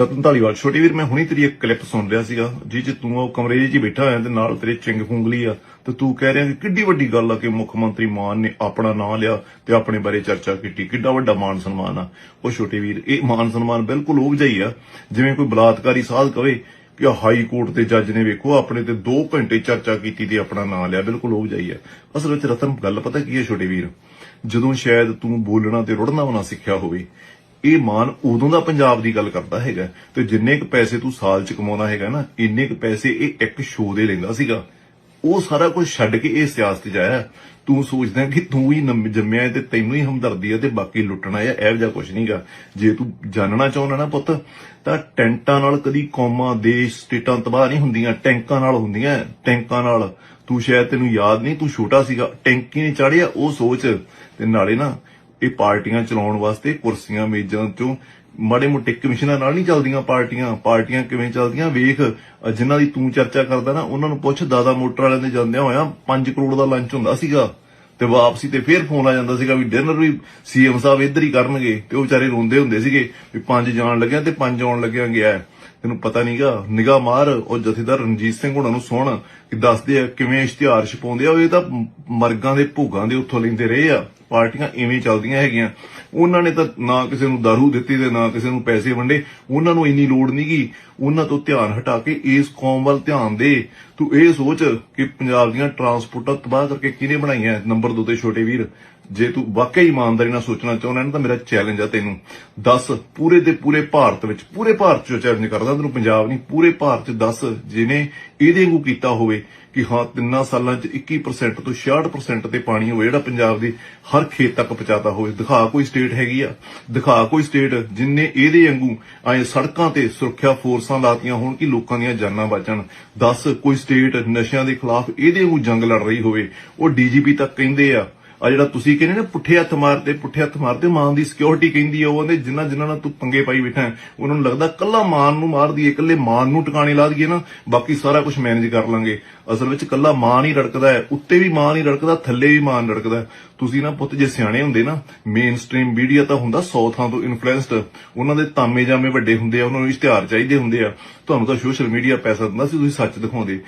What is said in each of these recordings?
ਰਤਨ ਧਾਲੀਵਾਲ, ਛੋਟੀ ਵੀਰ, ਮੈਂ ਹੁਣੀ ਤੇਰੀ ਇੱਕ ਕਲਿੱਪ ਸੁਣ ਰਿਹਾ ਸੀਗਾ। ਜੀ ਚ ਤੂੰ ਉਹ ਕਮਰੇ 'ਚ ਹੀ ਬੈਠਾ ਹੋਇਆ ਤੇ ਨਾਲ ਤੇਰੇ ਚਿੰਗ ਫੁੰਗਲੀ ਆ ਤੇ ਤੂੰ ਕਹਿ ਰਿਹਾ ਕਿ ਕਿੱਡੀ ਵੱਡੀ ਗੱਲ ਆ ਕਿ ਮੁੱਖ ਮੰਤਰੀ ਮਾਨ ਨੇ ਆਪਣਾ ਨਾਂ ਲਿਆ ਤੇ ਆਪਣੇ ਬਾਰੇ ਚਰਚਾ ਕੀਤੀ। ਕਿੱਡਾ ਵੱਡਾ ਮਾਨ ਸਨਮਾਨ ਆ। ਉਹ ਛੋਟੇ ਵੀਰ, ਇਹ ਮਾਨ ਸਨਮਾਨ ਬਿਲਕੁਲ ਉਹ ਜਿਹਾ ਆ। ਜਿਵੇਂ ਕੋਈ ਬਲਾਤਕਾਰੀ ਸਾਧ ਕਵੇ ਕਿ ਹਾਈ ਕੋਰਟ ਦੇ ਜੱਜ ਨੇ ਵੇਖੋ, ਆਪਣੇ ਤੇ 2 ਘੰਟੇ ਚਰਚਾ ਕੀਤੀ ਤੇ ਆਪਣਾ ਨਾਂ ਲਿਆ। ਬਿਲਕੁਲ ਉਹ ਜਿਹਾ ਆ। ਅਸਲ ਵਿੱਚ ਰਤਨ, ਗੱਲ ਪਤਾ ਕੀ ਹੈ ਛੋਟੇ ਵੀਰ? ਜਦੋਂ ਸ਼ਾਇਦ ਤੂੰ ਬੋਲਣਾ ਤੇ ਰੁੜਨਾ ਨਾ ਸਿੱਖਿਆ ਹੋਵੇ ਇਹ ਮਾਨ ਉਦੋਂ ਦਾ ਪੰਜਾਬ ਦੀ ਗੱਲ ਕਰਦਾ ਹੈਗਾ ਤੇ ਜਿੰਨੇ ਕੁ ਪੈਸੇ ਤੂੰ ਸਾਲ ਚ ਕਮਾਉਣਾ ਹੈਗਾ ਨਾ, ਇੰਨੇ ਕੁ ਪੈਸੇ ਇਹ ਇੱਕ ਸ਼ੋਅ ਦੇ ਲੈਂਦਾ ਸੀਗਾ। ਉਹ ਸਾਰਾ ਕੁਝ ਛੱਡ ਕੇ ਇਹ ਸਿਆਸਤ 'ਚ ਆਇਆ। ਤੂੰ ਸੋਚਦਾ ਕਿ ਤੂੰ ਹੀ ਜੰਮਿਆ ਤੇ ਤੈਨੂੰ ਹੀ ਹਮਦਰਦੀ ਹੈ ਤੇ ਬਾਕੀ ਲੁੱਟਣਾ ਹੈ, ਇਹੋ ਜਿਹਾ ਕੁਝ ਨਹੀਂਗਾ ਜੇ ਤੂੰ ਜਾਣਨਾ ਚਾਹੁੰਦਾ ਨਾ ਪੁੱਤ, ਤਾਂ ਟੈਂਟਾਂ ਨਾਲ ਕਦੀ ਕੌਮਾਂ, ਦੇਸ਼, ਸਟੇਟਾਂ ਤਬਾਹ ਨਹੀਂ ਹੁੰਦੀਆਂ, ਟੈਂਕਾਂ ਨਾਲ ਹੁੰਦੀਆਂ ਟੈਂਕਾਂ ਨਾਲ। ਤੂੰ ਸ਼ਾਇਦ ਤੈਨੂੰ ਯਾਦ ਨਹੀਂ, ਤੂੰ ਛੋਟਾ ਸੀਗਾ ਟੈਂਕੀ ਨੇ ਚਾੜਿਆ ਉਹ ਸੋਚ। ਤੇ ਨਾਲੇ ਨਾ ਇਹ ਪਾਰਟੀਆਂ ਚਲਾਉਣ ਵਾਸਤੇ ਕੁਰਸੀਆਂ, ਮੇਜ਼ਾਂ ਚੋਂ ਮਾੜੇ ਮੋਟੇ ਕਮਿਸ਼ਨਾਂ ਨਾਲ ਨਹੀਂ ਚੱਲਦੀਆਂ ਪਾਰਟੀਆਂ। ਪਾਰਟੀਆਂ ਕਿਵੇਂ ਚੱਲਦੀਆਂ? ਵੇਖ, ਅਹ ਜਿਨ੍ਹਾਂ ਦੀ ਤੂੰ ਚਰਚਾ ਕਰਦਾ ਨਾ, ਉਹਨਾਂ ਨੂੰ ਪੁੱਛ, ਦਾਦਾ ਮੋਟਰ ਵਾਲਿਆਂ ਦੇ ਜਾਂਦਿਆਂ ਹੋਇਆ 5 ਕਰੋੜ ਦਾ ਲੰਚ ਹੁੰਦਾ ਸੀਗਾ। ਤੇ ਵਾਪਸੀ ਤੇ ਫੇਰ ਫੋਨ ਆ ਜਾਂਦਾ ਸੀਗਾ ਵੀ ਡਿਨਰ ਵੀ ਸੀਐਮ ਸਾਹਿਬ ਇੱਧਰ ਹੀ ਕਰਨਗੇ। ਤੇ ਉਹ ਵਿਚਾਰੇ ਰੋਂਦੇ ਹੁੰਦੇ ਸੀਗੇ ਵੀ ਪੰਜ ਜਾਣ ਲੱਗਿਆ ਤੇ ਪੰਜ ਆਉਣ ਲੱਗਿਆ ਗਿਆ। ਤੈਨੂੰ ਪਤਾ ਨਹੀਂਗਾ ਨਿਗਾ ਮਾਰ, ਉਹ ਜਥੇਦਾਰ ਰਣਜੀਤ ਸਿੰਘ ਹੁਣਾਂ ਨੂੰ ਸੁਣ ਕਿ ਦੱਸਦੇ ਆ ਕਿਵੇਂ ਇਸ਼ਤਿਹਾਰ ਛਪਾਉਂਦੇ ਆ, ਉਹ ਇਹ ਤਾਂ ਮਰਗਾਂ ਦੇ ਭੋਗਾਂ ਦੇ ਉੱਥੋਂ ਲੈਂਦੇ ਰਹੇ ਆ। ਪਾਰਟੀਆਂ ਇਵੇਂ ਚੱਲਦੀਆਂ ਹੈਗੀਆਂ। ਉਹਨਾਂ ਨੇ ਤਾਂ ਨਾ ਕਿਸੇ ਨੂੰ ਦਾਰੂ ਦਿੱਤੀ ਤੇ ਨਾ ਕਿਸੇ ਨੂੰ ਪੈਸੇ ਵੰਡੇ। ਉਹਨਾਂ ਨੂੰ ਇੰਨੀ ਲੋੜ ਨਹੀਂ ਨਹੀਂਗੀ ਉਹਨਾਂ ਤੋਂ ਧਿਆਨ ਹਟਾ ਕੇ ਇਸ ਕੌਮ ਵੱਲ ਧਿਆਨ ਦੇ। ਤੂੰ ਇਹ ਸੋਚ ਕਿ ਪੰਜਾਬ ਦੀਆਂ ਟਰਾਂਸਪੋਰਟਾਂ ਤਬਾਹ ਕਰਕੇ ਕਿਹਨੇ ਬਣਾਈਆਂ? ਨੰਬਰ 2 ਤੇ ਛੋਟੇ ਵੀਰ। ਜੇ ਤੂੰ ਵਾਕਈ ਇਮਾਨਦਾਰੀ ਨਾਲ ਸੋਚਣਾ ਚਾਹੁੰਦਾ ਨਾ ਤਾਂ ਮੇਰਾ ਚੈਲੰਜ ਆ ਤੈਨੂੰ। ਦੱਸ, ਪੂਰੇ ਦੇ ਪੂਰੇ ਭਾਰਤ ਵਿੱਚ, ਪੂਰੇ ਭਾਰਤ 'ਚ ਚੈਲੰਜ ਕਰਦਾ, ਤੈਨੂੰ ਪੰਜਾਬ ਨਹੀਂ, ਪੂਰੇ ਭਾਰਤ 'ਚ ਦੱਸ ਜਿਹਨੇ ਇਹਦੇ ਵਾਂਗੂ ਕੀਤਾ ਹੋਵੇ ਕਿ ਹਾਂ, ਤਿੰਨਾਂ ਸਾਲਾਂ 'ਚ 21% ਤੋਂ 66% ਤੇ ਪਾਣੀ ਹੋਵੇ, ਜਿਹੜਾ ਪੰਜਾਬ ਦੀ ਹਰ ਖੇਤ ਤੱਕ ਪਹੁੰਚਾਤਾ ਹੋਵੇ। ਦਿਖਾ ਕੋਈ ਸਟੇਟ ਹੈਗੀ ਆ। ਦਿਖਾ ਕੋਈ ਸਟੇਟ ਜਿਨਨੇ ਇਹਦੇ ਵਾਂਗੂ ਆਏ ਸੜਕਾਂ ਤੇ ਸੁਰੱਖਿਆ ਫੋਰਸਾਂ ਲਾਤੀਆਂ ਹੋਣ ਕਿ ਲੋਕਾਂ ਦੀਆਂ ਜਾਨਾਂ ਬਚਣ। ਦੱਸ, ਕੋਈ ਸਟੇਟ ਨਸ਼ਿਆਂ ਦੇ ਖਿਲਾਫ ਇਹਦੇ ਵਾਂਗੂ ਜੰਗ ਲੜ ਰਹੀ ਹੋਵੇ। ਉਹ ਡੀਜੀਪੀ ਤੱਕ ਕਹਿੰਦੇ ਆ ਆ ਜਿਹੜਾ ਤੁਸੀਂ ਕਹਿੰਦੇ ਨਾ ਪੁੱਠੇ ਹੱਥ ਮਾਰਦੇ, ਪੁੱਠੇ ਹੱਥ ਮਾਰਦੇ, ਮਾਂ ਦੀ ਸਿਕਿਉਰਿਟੀ ਕਹਿੰਦੀ ਆ, ਉਹ ਜਿੰਨਾ ਜਿੰਨਾ ਨਾਲ ਤੂੰ ਪੰਗੇ ਪਾਈ ਬੈਠਾ ਉਹਨਾਂ ਨੂੰ ਲੱਗਦਾ ਕੱਲਾ ਮਾਨ ਨੂੰ ਮਾਰ ਦਈਏ, ਇਕੱਲੇ ਮਾਨ ਨੂੰ ਟਿਕਾਣੇ ਲਾ ਦਈਏ ਨਾ, ਬਾਕੀ ਸਾਰਾ ਕੁਝ ਮੈਨੇਜ ਕਰ ਲਾਂਗੇ। ਅਸਲ ਵਿੱਚ ਕੱਲਾ ਮਾਨ ਹੀ ਰੜਕਦਾ ਹੈ, ਉੱਤੇ ਵੀ ਮਾਨ ਹੀ ਰੜਕਦਾ, ਥੱਲੇ ਵੀ ਮਾਨ ਰੜਕਦਾ ਤੁਸੀਂ ਨਾ ਪੁੱਤ ਜੇ ਸਿਆਣੇ ਹੁੰਦੇ ਨਾ ਮੇਨ ਸਟ੍ਰੀਮ ਮੀਡੀਆ ਤਾਂ ਹੁੰਦਾ 100 ਥਾਂ ਤੋਂ ਇਨਫਲੂਐਂਸਡ ਉਹਨਾਂ ਦੇ ਤਾਮੇ ਜਾਮੇ ਵੱਡੇ ਹੁੰਦੇ ਆ, ਉਹਨਾਂ ਨੂੰ ਇਸ਼ਤਿਹਾਰ ਚਾਹੀਦੇ ਹੁੰਦੇ ਆ। ਤੁਹਾਨੂੰ ਤਾਂ ਸੋਸ਼ਲ ਮੀਡੀਆ ਪੈਸਾ ਦਿੰਦਾ ਸੀ, ਤੁਸੀਂ ਸੱਚ ਦਿਖਾਉਂਦੇ।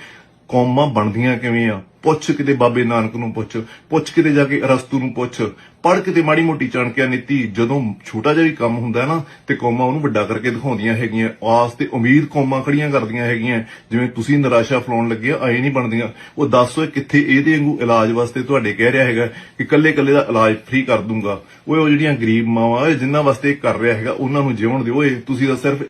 ਕੌਮਾਂ ਬਣਦੀਆਂ ਕਿਵੇਂ ਆ? ਪੁੱਛ ਕਿਤੇ ਬਾਬੇ ਨਾਨਕ ਨੂੰ ਪੁੱਛ ਪੁੱਛ ਕਿਤੇ ਜਾ ਕੇ ਅਰਸਤੂ ਨੂੰ ਪੁੱਛ ਪੜ ਕਿਤੇ ਮਾੜੀ ਮੋਟੀ ਚਾਣਕਿਆ ਨੀਤੀ, ਜਦੋਂ ਛੋਟਾ ਜਿਹਾ ਵੀ ਕੰਮ ਹੁੰਦਾ ਨਾ, ਤੇ ਕੌਮਾਂ ਉਹਨੂੰ ਵੱਡਾ ਕਰਕੇ ਦਿਖਾਉਂਦੀਆਂ ਹੈਗੀਆਂ। ਆਸ ਤੇ ਉਮੀਦ ਕੌਮਾਂ ਖੜੀਆਂ ਕਰਦੀਆਂ ਹੈਗੀਆਂ। ਜਿਵੇਂ ਤੁਸੀਂ ਨਿਰਾਸ਼ਾ ਫਲਾਉਣ ਲੱਗੇ ਆ ਨਹੀਂ ਬਣਦੀਆਂ। ਉਹ ਦੱਸੋ ਕਿੱਥੇ, ਇਹਦੇ ਵਾਂਗੂ ਇਲਾਜ ਵਾਸਤੇ ਤੁਹਾਡੇ ਕਹਿ ਰਿਹਾ ਹੈਗਾ ਕਿ ਕੱਲੇ ਕੱਲੇ ਦਾ ਇਲਾਜ ਫ੍ਰੀ ਕਰ ਦੂੰਗਾ। ਉਹ ਜਿਹੜੀਆਂ ਗਰੀਬ ਮਾਵਾਂ, ਓਏ ਜਿਨ੍ਹਾਂ ਵਾਸਤੇ ਕਰ ਰਿਹਾ ਹੈਗਾ, ਉਹਨਾਂ ਨੂੰ ਜਿਉਣ ਦਿਓ। ਓਏ, ਤੁਸੀਂ ਤਾਂ ਸਿਰਫ